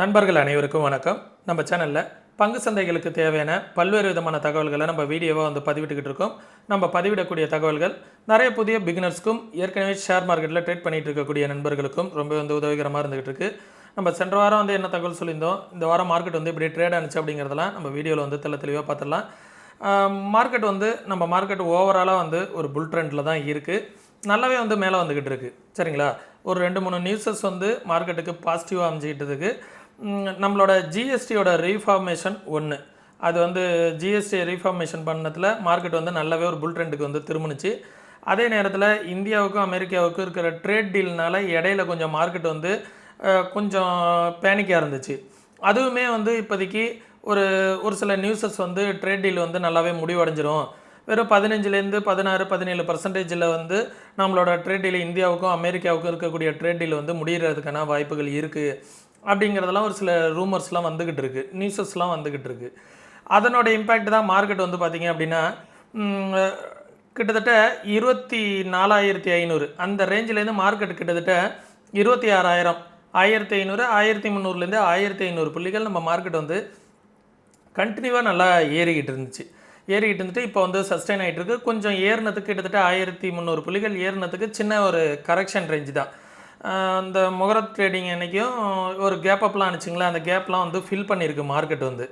நண்பர்கள் அனைவருக்கும் வணக்கம். நம்ம சேனலில் பங்கு சந்தைகளுக்கு தேவையான பல்வேறு விதமான தகவல்களை நம்ம வீடியோவாக வந்து பதிவிட்டுக்கிட்டு இருக்கோம். நம்ம பதிவிடக்கூடிய தகவல்கள் நிறைய புதிய பிகினர்ஸ்க்கும் ஏற்கனவே ஷேர் மார்க்கெட்டில் ட்ரேட் பண்ணிகிட்டு இருக்கக்கூடிய நண்பர்களுக்கும் ரொம்ப வந்து உதவிகரமாக இருந்துகிட்டு இருக்கு. நம்ம சென்ற வாரம் வந்து என்ன தகவல் சொல்லியிருந்தோம்? இந்த வாரம் மார்க்கெட் வந்து இப்படி ட்ரேட் ஆனிச்சு அப்படிங்கிறதெல்லாம் நம்ம வீடியோவில் வந்து தெள்ள தெளிவாக பார்த்துடலாம். மார்க்கெட் வந்து நம்ம மார்க்கெட் ஓவராலாக வந்து ஒரு புல் ட்ரெண்டில் தான் இருக்குது நல்லாவே வந்து மேலே வந்துக்கிட்டு இருக்குது சரிங்களா? ஒரு ரெண்டு மூணு நியூஸஸ் வந்து மார்க்கெட்டுக்கு பாசிட்டிவாக அமைஞ்சிக்கிட்டு இருக்குது நம்மளோட ஜிஎஸ்டியோட ரீஃபார்மேஷன் ஒன்று அது வந்து ஜிஎஸ்டி ரீஃபார்மேஷன் பண்ணதில் மார்க்கெட் வந்து நல்லாவே ஒரு புல் ட்ரெண்டுக்கு வந்து திரும்பினுச்சு. அதே நேரத்தில் இந்தியாவுக்கும் அமெரிக்காவுக்கும் இருக்கிற ட்ரேட் டீல்னால இடையில கொஞ்சம் மார்க்கெட் வந்து கொஞ்சம் பேனிக்காக இருந்துச்சு. அதுவுமே வந்து இப்போதைக்கு ஒரு ஒரு சில நியூஸஸ் வந்து ட்ரேட் டீல் வந்து நல்லாவே முடிவடைஞ்சிரும். வெறும் பதினஞ்சுலேருந்து பதினாறு பதினேழு பர்சன்டேஜில் வந்து நம்மளோட ட்ரேட் டீல் இந்தியாவுக்கும் அமெரிக்காவுக்கும் இருக்கக்கூடிய ட்ரேட் டீல் வந்து முடிகிறதுக்கான வாய்ப்புகள் இருக்குது அப்படிங்கிறதெல்லாம் ஒரு சில ரூமர்ஸ்லாம் வந்துக்கிட்டு இருக்கு நியூஸஸ்லாம் வந்துக்கிட்டு இருக்கு அதனோட இம்பேக்ட் தான் மார்க்கெட் வந்து பார்த்தீங்க அப்படின்னா கிட்டத்தட்ட இருபத்தி நாலாயிரத்தி ஐநூறு. அந்த ரேஞ்சிலேருந்து மார்க்கெட் கிட்டத்தட்ட இருபத்தி ஆறாயிரம். ஆயிரத்தி ஐநூறு ஆயிரத்தி முந்நூறுலேருந்து ஆயிரத்தி ஐநூறு புள்ளிகள் நம்ம மார்க்கெட் வந்து கண்டினியூவாக நல்லா ஏறிக்கிட்டு இருந்துச்சு. ஏறிக்கிட்டு இருந்துட்டு இப்போ வந்து சஸ்டைன் ஆகிட்டு இருக்கு கொஞ்சம் ஏறினதுக்கு கிட்டத்தட்ட ஆயிரத்தி முந்நூறு புள்ளிகள் ஏறினதுக்கு சின்ன ஒரு கரெக்ஷன் ரேஞ்சு தான். அந்த முகரத் ட்ரேடிங் அன்றைக்கும் ஒரு கேப் அப்லாம் அனுச்சிங்களா அந்த கேப்லாம் வந்து ஃபில் பண்ணியிருக்கு மார்க்கெட் வந்து.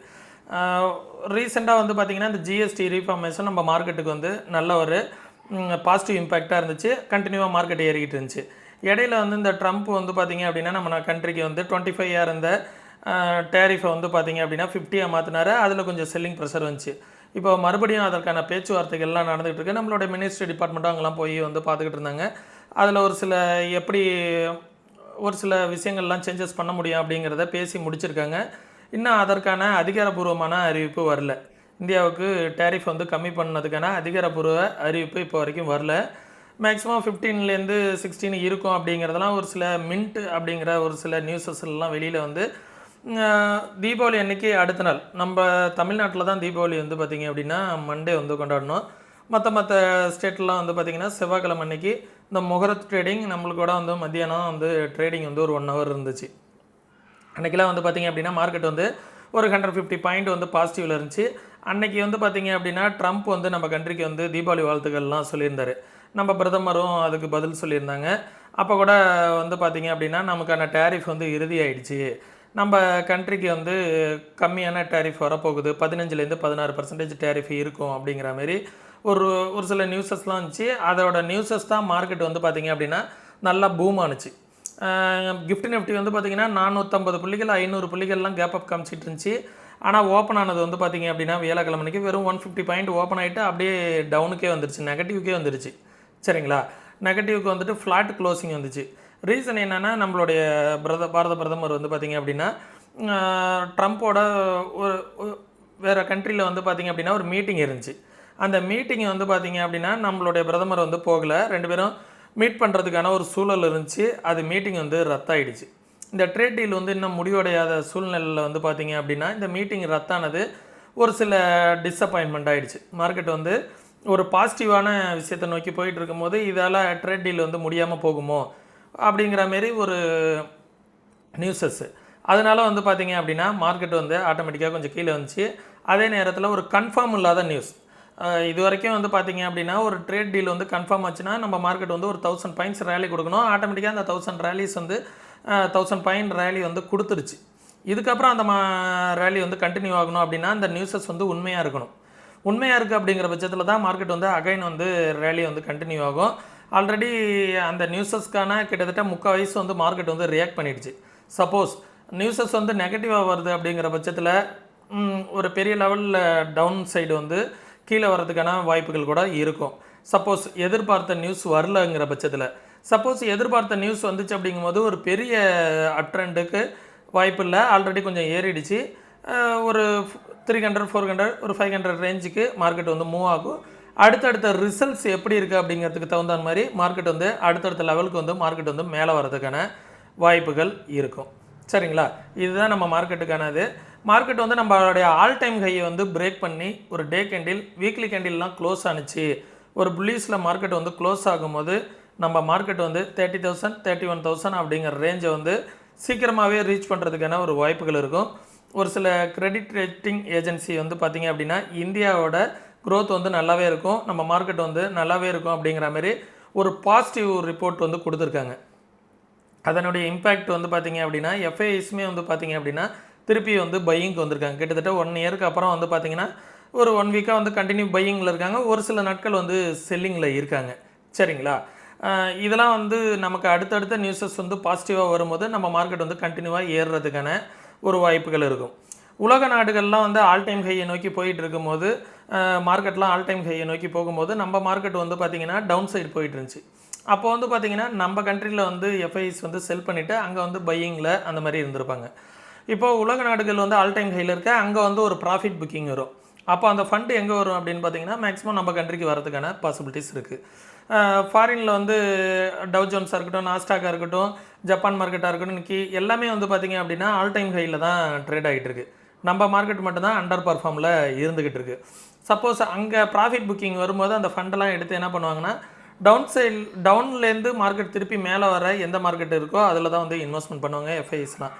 ரீசெண்டாக வந்து பார்த்திங்கன்னா இந்த ஜிஎஸ்டி ரீஃபார்மேஷன் நம்ம மார்க்கெட்டுக்கு வந்து நல்ல ஒரு பாசிட்டிவ் இம்பேக்டாக இருந்துச்சு. கண்டினியூவாக மார்க்கெட் ஏறிக்கிட்டு இருந்துச்சு. இடையில வந்து இந்த ட்ரம்ப் வந்து பார்த்திங்க அப்படின்னா நம்ம கண்ட்ரிக்கு வந்து டுவெண்ட்டி ஃபைவ் இருந்த டேரிஃபை வந்து பார்த்திங்க அப்படின்னா ஃபிஃப்டியாக மாற்றினார் அதில் கொஞ்சம் செல்லிங் ப்ரெஷர் வந்துச்சு. இப்போ மறுபடியும் அதற்கான பேச்சுவார்த்தைகள்லாம் நடந்துகிட்டு இருக்கு. நம்மளோட மினிஸ்ட்ரி டிபார்ட்மெண்ட்டும் அங்கெல்லாம் போய் வந்து பார்த்துக்கிட்டு இருந்தாங்க. அதில் ஒரு சில எப்படி ஒரு சில விஷயங்கள்லாம் சேஞ்சஸ் பண்ண முடியும் அப்படிங்கிறத பேசி முடிச்சிருக்காங்க. இன்னும் அதற்கான அதிகாரப்பூர்வமான அறிவிப்பு வரல. இந்தியாவுக்கு டேரிஃப் வந்து கம்மி பண்ணதுக்கான அதிகாரப்பூர்வ அறிவிப்பு இப்போ வரைக்கும் வரல. மேக்ஸிமம் ஃபிஃப்டீன்லேருந்து சிக்ஸ்டீன் இருக்கும் அப்படிங்கிறதெல்லாம் ஒரு சில மின்ட் அப்படிங்கிற ஒரு சில நியூஸஸ் எல்லாம் வெளியில் வந்து தீபாவளி அன்னைக்கு அடுத்த நாள் நம்ம தமிழ்நாட்டில் தான் தீபாவளி வந்து பார்த்திங்க அப்படின்னா மண்டே வந்து கொண்டாடணும். மற்ற மற்ற ஸ்டேட்லாம் வந்து பார்த்திங்கன்னா செவ்வாய்க்கிழமை அன்னைக்கு இந்த முகரத் ட்ரேடிங் நம்மளுக்கு கூட வந்து மத்தியானம் வந்து ட்ரேடிங் வந்து ஒரு ஒன் ஹவர் இருந்துச்சு. அன்றைக்கெலாம் வந்து பார்த்திங்க அப்படின்னா மார்க்கெட் வந்து ஒரு ஹண்ட்ரட் ஃபிஃப்டி பாயிண்ட் வந்து பாசிட்டிவில் இருந்துச்சு. அன்றைக்கி வந்து பார்த்திங்க அப்படின்னா ட்ரம்ப் வந்து நம்ம கண்ட்ரிக்கு வந்து தீபாவளி வாழ்த்துக்கள்லாம் சொல்லியிருந்தார். நம்ம பிரதமரும் அதுக்கு பதில் சொல்லியிருந்தாங்க. அப்போ கூட வந்து பார்த்திங்க அப்படின்னா நமக்கான டேரிஃப் வந்து இறுதியாயிடுச்சு நம்ம கண்ட்ரிக்கு வந்து கம்மியான டேரிஃப் வரப்போகுது. பதினஞ்சுலேருந்து பதினாறு பர்சன்டேஜ் டேரிஃப் இருக்கும் அப்படிங்கிற மாதிரி ஒரு ஒரு சில நியூஸஸ்லாம் இருந்துச்சு. அதோட நியூஸஸ் தான் மார்க்கெட் வந்து பார்த்திங்க அப்படின்னா நல்லா பூம் ஆனுச்சு. கிஃப்ட் நிஃப்டி வந்து பார்த்திங்கன்னா நானூற்றம்பது புள்ளிகள் ஐநூறு புள்ளிகள்லாம் கேப் அப் காமிச்சிட்டு இருந்துச்சு. ஆனால் ஓப்பன் ஆனது வந்து பார்த்தீங்க அப்படின்னா வியாழக்கிழமைக்கு வெறும் ஒன் ஃபிஃப்டி பாயிண்ட் ஓப்பன் ஆகிட்டு அப்படியே டவுனுக்கே வந்துருச்சு. நெகட்டிவ்க்கே வந்துருச்சு. சரிங்களா? நெகட்டிவ்க்கு வந்துட்டு ஃப்ளாட் க்ளோசிங் வந்துச்சு. ரீசன் என்னென்னா நம்மளுடைய பிரத பாரத பிரதமர் வந்து பார்த்திங்க அப்படின்னா ட்ரம்ப்போட ஒரு வேறு கண்ட்ரியில் வந்து பார்த்திங்க அப்படின்னா ஒரு மீட்டிங் இருந்துச்சு. அந்த மீட்டிங் வந்து பார்த்தீங்க அப்படின்னா நம்மளுடைய பிரதமர் வந்து போகலை. ரெண்டு பேரும் மீட் பண்ணுறதுக்கான ஒரு சூழல் இருந்துச்சு. அது மீட்டிங் வந்து ரத்தாயிடுச்சு. இந்த ட்ரேட் டீல் வந்து இன்னும் முடிவடையாத சூழ்நிலையில் வந்து பார்த்தீங்க அப்படின்னா இந்த மீட்டிங் ரத்தானது ஒரு சில டிஸப்பாயின்மெண்ட் ஆகிடுச்சு மார்க்கெட் வந்து ஒரு பாசிட்டிவான விஷயத்தை நோக்கி போயிட்டு இருக்கும்போது இதால் ட்ரேட் டீல் வந்து முடியாமல் போகுமோ? அப்படிங்கிற மாரி ஒரு நியூஸஸ்ஸு அதனால் வந்து பார்த்தீங்க அப்படின்னா மார்க்கெட் வந்து ஆட்டோமேட்டிக்காக கொஞ்சம் கீழே வந்துச்சு. அதே நேரத்தில் ஒரு கன்ஃபார்ம் இல்லாத நியூஸ் இது வரைக்கும் வந்து பார்த்தீங்க அப்படின்னா ஒரு ட்ரேட் டீல் வந்து கன்ஃபார்ம் ஆச்சுன்னா நம்ம மார்க்கெட் வந்து ஒரு தௌசண்ட் பாயிண்ட்ஸ் ரேலி கொடுக்கணும். ஆட்டோமேட்டிக்காக அந்த தௌசண்ட் ரேலிஸ் வந்து தௌசண்ட் பாயிண்ட் ரேலி வந்து கொடுத்துருச்சு. இதுக்கப்புறம் அந்த மா ரேலி வந்து கண்டினியூ ஆகணும் அப்படின்னா அந்த நியூஸஸ் வந்து உண்மையாக இருக்கணும். உண்மையாக இருக்குது அப்படிங்கிற பட்சத்தில் தான் மார்க்கெட் வந்து அகைன் வந்து ரேலி வந்து கண்டினியூ ஆகும். ஆல்ரெடி அந்த நியூஸஸ்க்கான கிட்டத்தட்ட முக்கால் வயசு வந்து மார்க்கெட் வந்து ரியாக்ட் பண்ணிடுச்சு. சப்போஸ் நியூஸஸ் வந்து நெகட்டிவாக வருது அப்படிங்கிற பட்சத்தில் ஒரு பெரிய லெவலில் டவுன் சைடு வந்து கீழே வர்றதுக்கான வாய்ப்புகள் கூட இருக்கும். சப்போஸ் எதிர்பார்த்த நியூஸ் வரலங்கிற பட்சத்தில். சப்போஸ் எதிர்பார்த்த நியூஸ் வந்துச்சு அப்படிங்கும்போது ஒரு பெரிய அட்ரெண்டுக்கு வாய்ப்பு இல்லை. ஆல்ரெடி கொஞ்சம் ஏறிடுச்சு. ஒரு த்ரீ ஹண்ட்ரட் ஃபோர் ஹண்ட்ரட் ஒரு ஃபைவ் ஹண்ட்ரட் ரேஞ்சுக்கு மார்க்கெட் வந்து மூவ் ஆகும். அடுத்தடுத்த ரிசல்ட்ஸ் எப்படி இருக்குது அப்படிங்கிறதுக்கு தகுந்த மாதிரி மார்க்கெட் வந்து அடுத்தடுத்த லெவலுக்கு வந்து மார்க்கெட் வந்து மேலே வர்றதுக்கான வாய்ப்புகள் இருக்கும். சரிங்களா? இதுதான் நம்ம மார்க்கெட்டுக்கான இது மார்க்கெட் வந்து நம்மளுடைய ஆல் டைம் ஹையை வந்து பிரேக் பண்ணி ஒரு டே கேண்டில் வீக்லி கேண்டில்லாம் க்ளோஸ் ஆனுச்சு. ஒரு புள்ளீஸில் மார்க்கெட் வந்து க்ளோஸ் ஆகும்போது நம்ம மார்க்கெட் வந்து thirty thousand thirty one thousand அப்படிங்கிற ரேஞ்சை வந்து சீக்கிரமாகவே ரீச் பண்ணுறதுக்கான ஒரு வாய்ப்புகள் இருக்கும். ஒரு சில கிரெடிட் ரேட்டிங் ஏஜென்சி வந்து பார்த்திங்க அப்படின்னா இந்தியாவோட க்ரோத் வந்து நல்லாவே இருக்கும். நம்ம மார்க்கெட் வந்து நல்லாவே இருக்கும் அப்படிங்கிற மாதிரி ஒரு பாசிட்டிவ் ரிப்போர்ட் வந்து கொடுத்துருக்காங்க. அதனுடைய இம்பேக்ட் வந்து பார்த்தீங்க அப்படின்னா எஃப்ஐஎஸ்மே வந்து பார்த்தீங்க அப்படின்னா திருப்பி வந்து பையிங்க்கு வந்திருக்காங்க. கிட்டத்தட்ட ஒன் இயருக்கு அப்புறம் வந்து பார்த்தீங்கன்னா ஒரு ஒன் வீக்காக வந்து கண்டினியூ பையிங்கில் இருக்காங்க. ஒரு சில நாட்கள் வந்து செல்லிங்கில் இருக்காங்க. சரிங்களா? இதெல்லாம் வந்து நமக்கு அடுத்தடுத்த நியூஸஸ் வந்து பாசிட்டிவாக வரும்போது நம்ம மார்க்கெட் வந்து கண்டினியூவாக ஏறுறதுக்கான ஒரு வாய்ப்புகள் இருக்கும். உலக நாடுகள்லாம் வந்து ஆல் டைம் ஹையை நோக்கி போயிட்டு இருக்கும்போது மார்க்கெட்லாம் ஆல் டைம் ஹையை நோக்கி போகும்போது நம்ம மார்க்கெட் வந்து பார்த்திங்கன்னா டவுன் சைடு போயிட்டு இருந்துச்சு. அப்போ வந்து பார்த்திங்கன்னா நம்ம கண்ட்ரியில் வந்து எஃப்ஐஸ் வந்து செல் பண்ணிவிட்டு அங்கே வந்து பையிங்கில் அந்த மாதிரி இருந்திருப்பாங்க. இப்போ உலக நாடுகள் வந்து ஆல் டைம் ஹையில் இருக்க. அங்கே வந்து ஒரு ப்ராஃபிட் புக்கிங் வரும். அப்போ அந்த ஃபண்டு எங்கே வரும் அப்படின்னு பார்த்தீங்கன்னா மேக்ஸிமம் நம்ம கண்ட்ரிக்கு வரதுக்கான பாசிபிலிட்டிஸ் இருக்குது ஃபாரினில் வந்து டவ் ஜோன்ஸாக இருக்கட்டும் நாஸ்டாக்காக இருக்கட்டும் ஜப்பான் மார்க்கெட்டாக இருக்கட்டும் இன்றைக்கி எல்லாமே வந்து பார்த்திங்க அப்படின்னா ஆல் டைம் ஹையில் தான் ட்ரேட் ஆகிட்டு இருக்கு. நம்ம மார்க்கெட் மட்டும்தான் அண்டர் பர்ஃபார்மில் இருந்துக்கிட்டு இருக்குது சப்போஸ் அங்கே ப்ராஃபிட் புக்கிங் வரும்போது அந்த ஃபண்டெல்லாம் எடுத்து என்ன பண்ணுவாங்கன்னா டவுன் சைல் டவுன்லேருந்து மார்க்கெட் திருப்பி மேலே வர எந்த மார்க்கெட் இருக்கோ அதில் தான் வந்து இன்வெஸ்ட்மெண்ட் பண்ணுவாங்க எஃப்ஐஸ்லாம்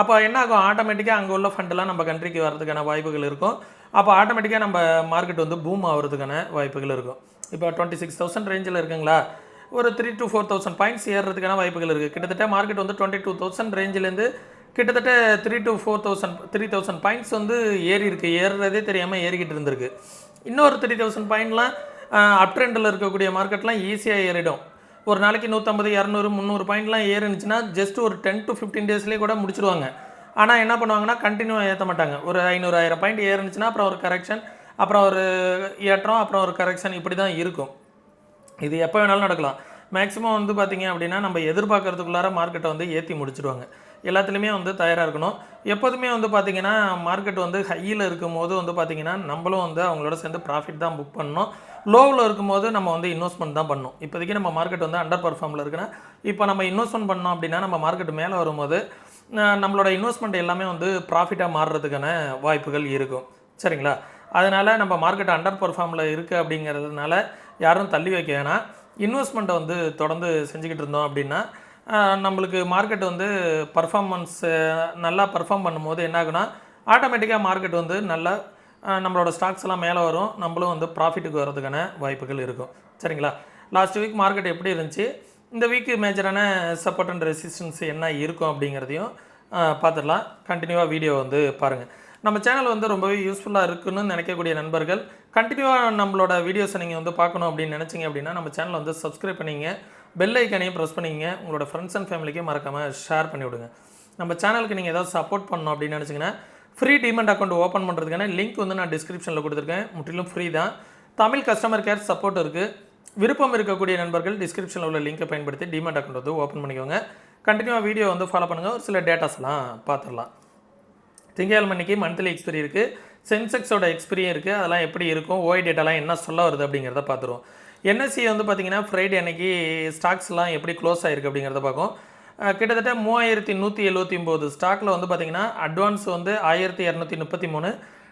அப்போ என்ன ஆகும்? ஆட்டோமேட்டிக்காக அங்கே உள்ள ஃபண்டெல்லாம் நம்ம கண்ட்ரிக்கு வரதுக்கான வாய்ப்புகள் இருக்கும். அப்போ ஆட்டோமேட்டிக்காக நம்ம மார்க்கெட் வந்து பூம் ஆகிறதுக்கான வாய்ப்புகள் இருக்கும். இப்போ டுவெண்ட்டி சிக்ஸ் தௌசண்ட் ரேஞ்சில் இருக்குங்களா? ஒரு three to four thousand points ஏறுறதுக்கான வாய்ப்புகள் இருக்குது கிட்டத்தட்ட மார்க்கெட் வந்து டுவெண்ட்டி டூ தௌசண்ட் ரேஞ்சிலேருந்து கிட்டத்தட்ட three to four thousand three thousand points வந்து ஏறி இருக்குது ஏறுறதே தெரியாமல் ஏறிக்கிட்டு இருந்திருக்கு. இன்னொரு த்ரீ தௌசண்ட் பாயிண்ட்லாம் அப் ட்ரெண்டில் இருக்கக்கூடிய மார்க்கெட்லாம் ஈஸியாக ஏறிடும். ஒரு நாளைக்கு நூற்றம்பது இரநூறு முந்நூறு பாயிண்ட்லாம் ஏறுனுச்சுன்னா ஜஸ்ட் ஒரு டென் டு ஃபிஃப்டீன் டேஸ்லேயே கூட முடிச்சிடுவாங்க ஆனால் என்ன பண்ணுவாங்கன்னா கண்டினியூவாக ஏற்ற மாட்டாங்க. ஒரு ஐநூறு ஆயிரம் பாயிண்ட் ஏறுனுச்சுன்னா அப்புறம் ஒரு கரெக்ஷன் அப்புறம் ஒரு ஏற்றம் அப்புறம் ஒரு கரெக்ஷன் இப்படி தான் இருக்கும். இது எப்போ வேணாலும் நடக்கலாம். மேக்ஸிமம் வந்து பார்த்திங்க அப்படின்னா நம்ம எதிர்பார்க்கறதுக்குள்ளார மார்க்கெட்டை வந்து ஏற்றி முடிச்சிடுவாங்க எல்லாத்துலேயுமே வந்து தயாராக இருக்கணும். எப்போதுமே வந்து பார்த்திங்கன்னா மார்க்கெட் வந்து ஹையில் இருக்கும்போது வந்து பார்த்திங்கன்னா நம்மளும் வந்து அவங்களோட சேர்ந்து ப்ராஃபிட் தான் புக் பண்ணணும். லோவில் இருக்கும்போது நம்ம வந்து இன்வெஸ்ட்மெண்ட் தான் பண்ணணும் இப்போதைக்கு நம்ம மார்க்கெட் வந்து அண்டர் பர்ஃபார்மில் இருக்குன்னா இப்போ நம்ம இன்வெஸ்ட்மெண்ட் பண்ணோம் அப்படின்னா நம்ம மார்க்கெட் மேலே வரும்போது நம்மளோட இன்வெஸ்ட்மெண்ட் எல்லாமே வந்து ப்ராஃபிட்டாக மாறுறதுக்கான வாய்ப்புகள் இருக்கும். சரிங்களா? அதனால் நம்ம மார்க்கெட் அண்டர் பர்ஃபார்மில் இருக்குது அப்படிங்கிறதுனால யாரும் தள்ளி வைக்க வேணாம். இன்வெஸ்ட்மெண்ட்டை வந்து தொடர்ந்து செஞ்சுக்கிட்டு இருந்தோம் அப்படின்னா நம்மளுக்கு மார்க்கெட் வந்து பர்ஃபார்மன்ஸ் நல்லா பர்ஃபார்ம் பண்ணும்போது என்ன ஆகுனா ஆட்டோமேட்டிக்காக மார்க்கெட் வந்து நல்லா நம்மளோட ஸ்டாக்ஸ் எல்லாம் மேலே வரும். நம்மளும் வந்து ப்ராஃபிட்டுக்கு வர்றதுக்கான வாய்ப்புகள் இருக்கும். சரிங்களா? லாஸ்ட் வீக் மார்க்கெட் எப்படி இருந்துச்சு? இந்த வீக்கு மேஜரான சப்போர்ட் அண்ட் ரெசிஸ்டன்ஸ் என்ன இருக்கும் அப்படிங்கிறதையும் பார்த்துடலாம். கண்டினியூவாக வீடியோ வந்து பாருங்கள் நம்ம சேனல் வந்து ரொம்பவே யூஸ்ஃபுல்லாக இருக்குன்னு நினைக்கக்கூடிய நண்பர்கள் கண்டினியூவாக நம்மளோட வீடியோஸை நீங்கள் வந்து பார்க்கணும் அப்படின்னு நினச்சிங்க அப்படின்னா நம்ம சேனலை வந்து சப்ஸ்கிரைப் பண்ணிங்க. பெல் ஐக்கனையும் ப்ரெஸ் பண்ணிங்க. உங்களோட ஃப்ரெண்ட்ஸ் அண்ட் ஃபேமிலிக்கும் மறக்காமல் ஷேர் பண்ணிவிடுங்க. நம்ம சேனலுக்கு நீங்கள் ஏதாவது சப்போர்ட் பண்ணணும் அப்படின்னு நினச்சிங்கன்னா ஃப்ரீ டிமெண்ட் அக்கௌண்ட் ஓப்பன் பண்ணுறதுக்கான லிங்க் வந்து நான் டிஸ்கிரிப்ஷனில் கொடுத்துருக்கேன். முற்றிலும் ஃப்ரீ தான். தமிழ் கஸ்டமர் கேர் சப்போர்ட் இருக்குது விருப்பம் இருக்கக்கூடிய நண்பர்கள் டிஸ்கிரிப்ஷனில் உள்ள லிங்கை பயன்படுத்தி டிமெண்ட் அக்கௌண்ட் வந்து ஓப்பன் பண்ணிக்கோங்க. கண்டினியூவாக வீடியோ வந்து ஃபாலோ பண்ணுங்கள் ஒரு சில டேட்டாஸ்லாம் பார்த்துடலாம் திங்கட்கிழமை மன்னிக்கு மந்த்லி எக்ஸ்பிரி இருக்குது சென்செக்ஸோட எக்ஸ்பிரியும் இருக்குது அதெல்லாம் எப்படி இருக்கும்? ஓய் டேட்டாலாம் என்ன சொல்ல வருது அப்படிங்கிறத பார்த்துருவோம் என்எஸ்சி வந்து பார்த்தீங்கன்னா ஃப்ரைடே அன்னைக்கு ஸ்டாக்ஸ்லாம் எப்படி க்ளோஸ் ஆகிருக்கு அப்படிங்கிறத பார்க்கும் கிட்டத்தட்ட மூவாயிரத்தி நூற்றி எழுபத்தி ஒம்பது ஸ்டாக்கில் வந்து பார்த்தீங்கன்னா அட்வான்ஸ் வந்து ஆயிரத்தி இரநூத்தி முப்பத்தி மூணு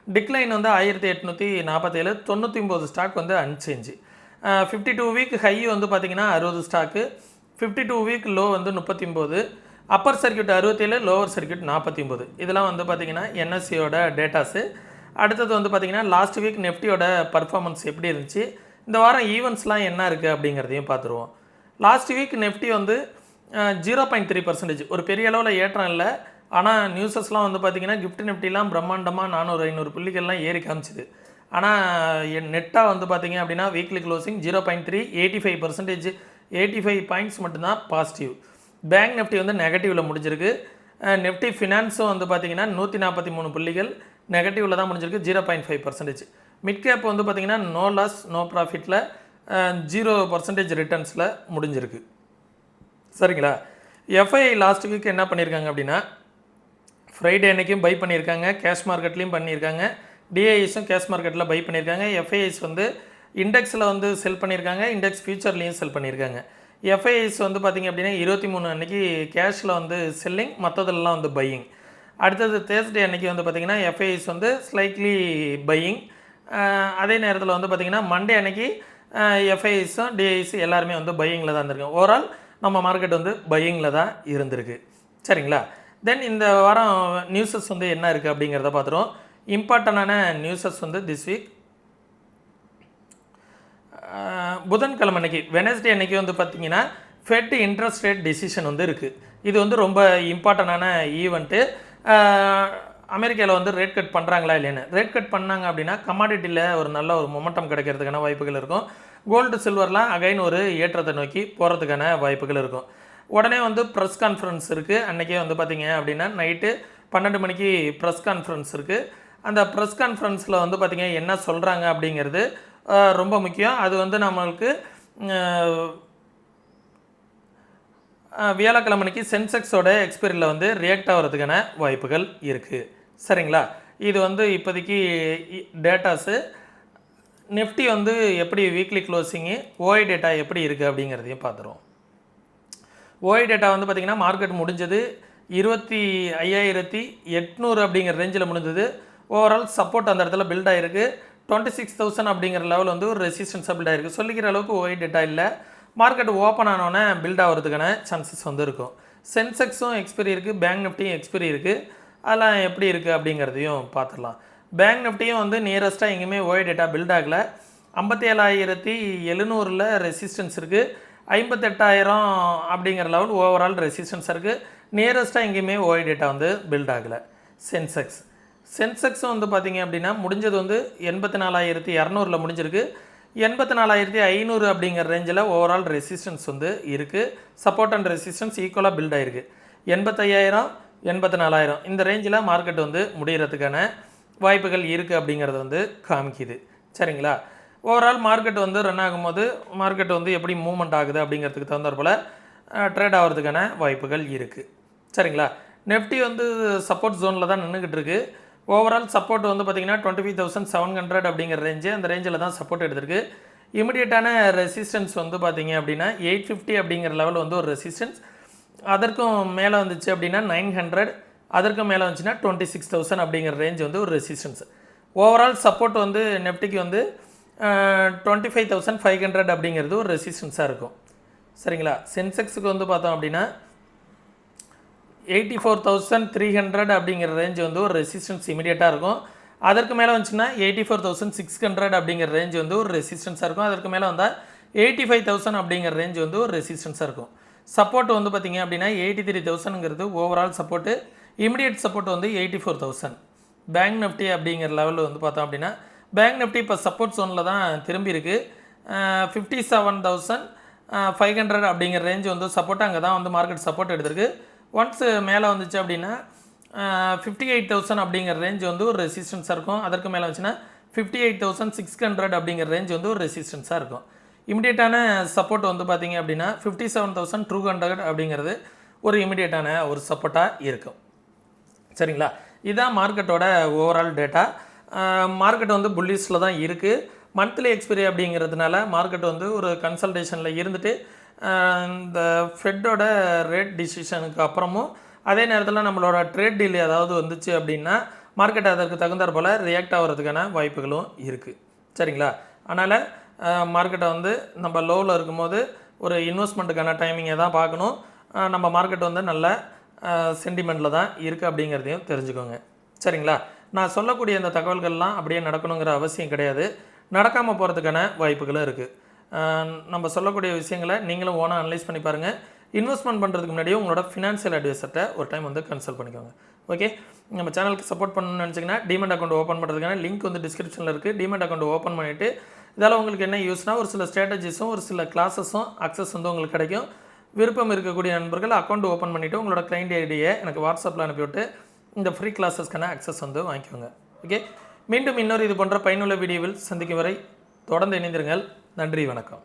டிக்ளைன் வந்து ஆயிரத்தி எட்நூற்றி நாற்பத்தேழு தொண்ணூற்றி ஒம்பது ஸ்டாக் வந்து unchanged fifty two week high வந்து பார்த்தீங்கன்னா அறுபது stock fifty two week low வந்து முப்பத்தி ஒம்பது அப்பர் சர்க்கியூட் அறுபத்தேழு லோவர் சர்க்கியூட் நாற்பத்தி ஒம்பது இதெல்லாம் வந்து பார்த்தீங்கன்னா என்எஸ்சியோட டேட்டாஸு அடுத்தது வந்து பார்த்தீங்கன்னா லாஸ்ட் வீக் நெஃப்டியோட பர்ஃபார்மன்ஸ் எப்படி இருந்துச்சு? இந்த வாரம் ஈவெண்ட்ஸ்லாம் என்ன இருக்குது அப்படிங்கிறதையும் பார்த்துருவோம் லாஸ்ட் வீக் நெஃப்டி வந்து ஜீரோ பாயிண்ட் த்ரீ பர்சன்டேஜ் ஒரு பெரிய அளவில் ஏற்றம் இல்லை. ஆனால் நியூஸஸ்லாம் வந்து பார்த்தீங்கன்னா கிஃப்ட் நிஃப்டிலாம் பிரம்மாண்டமாக நானூறு ஐநூறு புள்ளிகள்லாம் ஏறி காமிச்சிது. ஆனால் என் நெட்டாக வந்து பார்த்தீங்க அப்படின்னா weekly closing zero point three eighty five percentage eighty five points மட்டும்தான் பாசிட்டிவ் பேங்க் நிஃப்டி வந்து நெகட்டிவில் முடிஞ்சிருக்கு. நெஃப்டி ஃபினான்ஸும் வந்து பார்த்தீங்கன்னா நூற்றி நாற்பத்தி மூணு புள்ளிகள் நெகட்டிவில் தான் முடிஞ்சிருக்கு zero point five percentage mid cap வந்து பார்த்தீங்கன்னா நோ லாஸ் நோ ப்ராஃபிட்டில் ஜீரோ பர்சன்டேஜ் ரிட்டர்ன்ஸில் முடிஞ்சிருக்கு. சரிங்களா? எஃப்ஐ லாஸ்ட் வீக் என்ன பண்ணியிருக்காங்க அப்படின்னா ஃப்ரைடே அன்னைக்கும் பை பண்ணியிருக்காங்க கேஷ் மார்க்கெட்லேயும் பண்ணியிருக்காங்க டிஐஎஸும் கேஷ் மார்க்கெட்டில் பை பண்ணியிருக்காங்க எஃப்ஐஎஸ் வந்து இண்டெக்ஸில் வந்து செல் பண்ணியிருக்காங்க இண்டெக்ஸ் ஃபியூச்சர்லேயும் செல் பண்ணியிருக்காங்க எஃப்ஐஎஸ் வந்து பார்த்திங்க அப்படின்னா இருபத்தி மூணு அன்னைக்கு கேஷில் வந்து செல்லிங் மற்றதெல்லாம் வந்து பையிங் அடுத்தது தேர்ஸ்டே அன்றைக்கி வந்து பார்த்திங்கன்னா எஃப்ஐஎஸ் வந்து ஸ்லைட்லி பையிங் அதே நேரத்தில் வந்து பார்த்திங்கன்னா மண்டே அன்னைக்கு எஃப்ஐஎஸும் டிஐஎஸ் எல்லாருமே வந்து பையிங்கில் தான் இருந்திருக்காங்க. ஓவரால் நம்ம மார்க்கெட் வந்து பையிங்கில் தான் இருந்திருக்கு. சரிங்களா? தென் இந்த வாரம் நியூஸஸ் வந்து என்ன இருக்குது அப்படிங்கிறத பார்த்துருவோம். இம்பார்ட்டண்டான நியூஸஸ் வந்து திஸ் வீக் புதன்கிழமை அன்னைக்கு வெனஸ்டே அன்னைக்கு வந்து பார்த்தீங்கன்னா ஃபெட் இன்ட்ரெஸ்ட் ரேட் டிசிஷன் வந்து இருக்குது இது வந்து ரொம்ப இம்பார்ட்டண்டான ஈவெண்ட்டு அமெரிக்காவில் வந்து ரேட் கட் பண்ணுறாங்களா இல்லைன்னு ரேட் கட் பண்ணாங்க அப்படின்னா கமாடிட்டியில் ஒரு நல்ல ஒரு மொமெண்டம் கிடைக்கிறதுக்கான வாய்ப்புகள் இருக்கும். கோல்டு சில்வர்லாம் அகைன் ஒரு ஏற்றத்தை நோக்கி போகிறதுக்கான வாய்ப்புகள் இருக்கும். உடனே வந்து ப்ரெஸ் கான்ஃபரன்ஸ் இருக்குது அன்றைக்கே வந்து பார்த்தீங்க அப்படின்னா நைட்டு பன்னெண்டு மணிக்கு ப்ரெஸ் கான்ஃபரன்ஸ் இருக்குது அந்த ப்ரெஸ் கான்ஃபரன்ஸில் வந்து பார்த்திங்க என்ன சொல்கிறாங்க அப்படிங்கிறது ரொம்ப முக்கியம். அது வந்து நம்மளுக்கு வியாழக்கிழமைக்கு சென்செக்ஸோட எக்ஸ்பைரியில் வந்து ரியாக்ட் ஆகிறதுக்கான வாய்ப்புகள் இருக்குது சரிங்களா? இது வந்து இப்போதைக்கு டேட்டாஸு நிஃப்டி வந்து எப்படி வீக்லி க்ளோசிங்கு ஓய் டேட்டா எப்படி இருக்குது அப்படிங்கிறதையும் பார்த்துருவோம். ஓய் டேட்டா வந்து பார்த்திங்கன்னா மார்க்கெட் முடிஞ்சது. இருபத்தி ஐயாயிரத்தி எட்நூறு அப்படிங்கிற ரேஞ்சில் முடிஞ்சது. ஓவரால் சப்போர்ட் அந்த இடத்துல பில்ட் ஆகிருக்கு டுவெண்ட்டி சிக்ஸ் தௌசண்ட் அப்படிங்கிற லெவல் வந்து ஒரு ரெசிஸ்டன்ஸாக பில்ட் ஆகிருக்கு சொல்லிக்கிற அளவுக்கு ஓய் டேட்டா இல்லை. மார்க்கெட் ஓப்பன் ஆனோடனே பில்ட் ஆகிறதுக்கான சான்சஸ் வந்து இருக்கும். சென்செக்ஸும் எக்ஸ்பைரி இருக்குது பேங்க் நிஃப்டியும் எக்ஸ்பைரி இருக்குது அதெல்லாம் எப்படி இருக்குது அப்படிங்கிறதையும் பார்த்துடலாம். பேங்க் நிஃப்டியும் வந்து நியரஸ்ட்டாக எங்கேயுமே ஓய் டேட்டா பில்ட் ஆகலை. ஐம்பத்தி ஏழாயிரத்தி எழுநூறில் ரெசிஸ்டன்ஸ் இருக்குது ஐம்பத்தெட்டாயிரம் அப்படிங்கிற லெவல் ஓவரால் ரெசிஸ்டன்ஸ் இருக்குது நியரஸ்ட்டாக எங்கேயுமே ஓய் டேட்டா வந்து பில்ட் ஆகலை. சென்செக்ஸ் சென்செக்ஸும் வந்து பார்த்திங்க அப்படின்னா முடிஞ்சது வந்து எண்பத்தி நாலாயிரத்தி இரநூறில் முடிஞ்சிருக்கு. எண்பத்தி நாலாயிரத்தி ஐநூறு அப்படிங்கிற ரேஞ்சில் ஓவரால் ரெசிஸ்டன்ஸ் வந்து இருக்குது சப்போர்ட் அண்ட் ரெசிஸ்டன்ஸ் ஈக்குவலாக பில்ட் ஆயிருக்கு. எண்பத்தையாயிரம் எண்பத்தி நாலாயிரம் இந்த ரேஞ்சில் மார்க்கெட் வந்து முடிகிறதுக்கான வாய்ப்புகள் இருக்குது அப்படிங்கிறது வந்து காமிக்குது. சரிங்களா? ஓவரால் மார்க்கெட் வந்து ரன் ஆகும்போது மார்க்கெட் வந்து எப்படி மூவ்மெண்ட் ஆகுது அப்படிங்கிறதுக்கு தகுந்தாற்போல் ட்ரேட் ஆகிறதுக்கான வாய்ப்புகள் இருக்குது சரிங்களா? நெஃப்டி வந்து சப்போர்ட் ஜோனில் தான் நின்றுக்கிட்டு இருக்குது ஓவரால் சப்போர்ட் வந்து பார்த்திங்கன்னா twenty five thousand seven hundred அப்படிங்கிற ரேஞ்சு அந்த ரேஞ்சில் தான் சப்போர்ட் எடுத்திருக்கு. இமிடியேட்டான ரெசிஸ்டன்ஸ் வந்து பார்த்தீங்க அப்படின்னா எயிட் ஃபிஃப்டி அப்படிங்கிற லெவல் வந்து ஒரு ரெசிஸ்டன்ஸ் அதற்கும் மேலே வந்துச்சு அப்படின்னா நைன் ஹண்ட்ரட் அதற்கு மேலே வந்துச்சுன்னா டுவெண்ட்டி சிக்ஸ் தௌசண்ட் அப்படிங்கிற ரேஞ்ச் வந்து ஒரு ரெசிஸ்டன்ஸ் ஓவரால் சப்போர்ட் வந்து நெப்டிக்கு வந்து twenty five thousand five hundred அப்படிங்கிறது ஒரு ரெசிஸ்டன்ஸாக இருக்கும். சரிங்களா? சென்செக்ஸுக்கு வந்து பார்த்தோம் அப்படின்னா eighty four thousand three hundred அப்படிங்கிற ரேஞ்ச் வந்து ஒரு ரெசிஸ்டன்ஸ் இமீடியட்டாக இருக்கும். அதற்கு மேலே வந்துச்சுன்னா eighty four thousand six hundred அப்படிங்கிற ரேஞ்ச் வந்து ஒரு ரெசிஸ்டன்ஸாக இருக்கும். அதற்கு மேலே வந்தால் எயிட்டி ஃபைவ் தௌசண்ட் அப்படிங்கிற ரேஞ்ச் வந்து ஒரு ரெசிஸ்டன்ஸாக இருக்கும். சப்போர்ட் வந்து பார்த்தீங்க அப்படின்னா எயிட்டி த்ரீ தௌசண்ட்ங்கிறது ஓவரால் சப்போர்ட்டு இமிடியட் சப்போர்ட் வந்து eighty four thousand. Bank Nifty அப்படிங்கிற லெவலில் வந்து பார்த்தோம் அப்படின்னா பேங்க் நிஃப்டி இப்போ சப்போர்ட் ஜோனில் தான் திரும்பி இருக்குது fifty seven thousand five hundred அப்படிங்கிற ரேஞ்ச் வந்து சப்போர்ட் அங்கே தான் வந்து மார்க்கெட் சப்போர்ட் எடுத்திருக்கு. ஒன்ஸ் மேலே வந்துச்சு அப்படின்னா ஃபிஃப்டி எயிட் தௌசண்ட் அப்படிங்கிற ரேஞ்ச் வந்து ஒரு ரெசிஸ்டன்ஸாக இருக்கும். அதற்கு மேலே வந்துச்சுன்னா fifty eight thousand six hundred அப்படிங்கிற ரேஞ்ச் வந்து ஒரு ரெசிஸ்டன்ஸாக இருக்கும். இமிடியேட்டான சப்போர்ட் வந்து பார்த்தீங்க அப்படின்னா fifty seven thousand two hundred அப்படிங்கிறது ஒரு இமிடியேட்டான ஒரு சப்போர்ட்டாக இருக்கும். சரிங்களா? இதுதான் மார்க்கெட்டோட ஓவரால் டேட்டா மார்க்கெட் வந்து புல்லிஸில் தான் இருக்குது மந்த்லி எக்ஸ்பிரி அப்படிங்கிறதுனால மார்க்கெட் வந்து ஒரு கன்சல்டேஷனில் இருந்துட்டு இந்த ஃபெட்டோட ரேட் டிசிஷனுக்கு அப்புறமும் அதே நேரத்தில் நம்மளோட ட்ரேட் டீல் ஏதாவது வந்துச்சு அப்படின்னா மார்க்கெட் அதற்கு தகுந்தாற் போல் ரியாக்ட் ஆகிறதுக்கான வாய்ப்புகளும் இருக்குது சரிங்களா? அதனால் மார்க்கெட்டை வந்து நம்ம லோவில் இருக்கும்போது ஒரு இன்வெஸ்ட்மெண்ட்டுக்கான டைமிங்கை தான் பார்க்கணும். நம்ம மார்க்கெட் வந்து நல்ல சென்டிமெண்ட்டில் தான் இருக்குது அப்படிங்கிறதையும் தெரிஞ்சுக்கோங்க. சரிங்களா? நான் சொல்லக்கூடிய இந்த தகவல்கள்லாம் அப்படியே நடக்கணுங்கிற அவசியம் கிடையாது. நடக்காமல் போகிறதுக்கான வாய்ப்புகளும் இருக்குது நம்ம சொல்லக்கூடிய விஷயங்களை நீங்களும் ஓனாக அனலைஸ் பண்ணி பாருங்கள் இன்வெஸ்ட்மெண்ட் பண்ணுறதுக்கு முன்னாடியே உங்களோட ஃபினான்ஷியல் அட்வைசர்கிட்ட ஒரு டைம் வந்து கன்சல்ட் பண்ணிக்கோங்க. ஓகே நம்ம சேனலுக்கு சப்போர்ட் பண்ணணும்னு நினச்சிங்கன்னா டிமெண்ட் அக்கௌண்ட் ஓப்பன் பண்ணுறதுக்கான லிங்க் வந்து டிஸ்கிரிப்ஷனில் இருக்குது டிமெண்ட் அக்கௌண்ட் ஓப்பன் பண்ணிவிட்டு இதால் உங்களுக்கு என்ன யூஸ்னால் ஒரு சில ஸ்ட்ராட்டஜிஸும் ஒரு சில கிளாஸஸும் அக்சஸ் வந்து உங்களுக்கு கிடைக்கும். விருப்பம் இருக்கக்கூடிய நண்பர்கள் அக்கௌண்ட் ஓப்பன் பண்ணிவிட்டு உங்களோட கிளைண்ட் ஐடியை எனக்கு வாட்ஸ்அப்பில் அனுப்பிவிட்டு இந்த ஃப்ரீ கிளாஸஸ்க்கான அக்சஸ் வந்து வாங்கிக்கோங்க. ஓகே மீண்டும் இன்னொரு இது போன்ற பயனுள்ள வீடியோவில் சந்திக்கும் வரை தொடர்ந்து இணைந்திருங்கள். நன்றி வணக்கம்.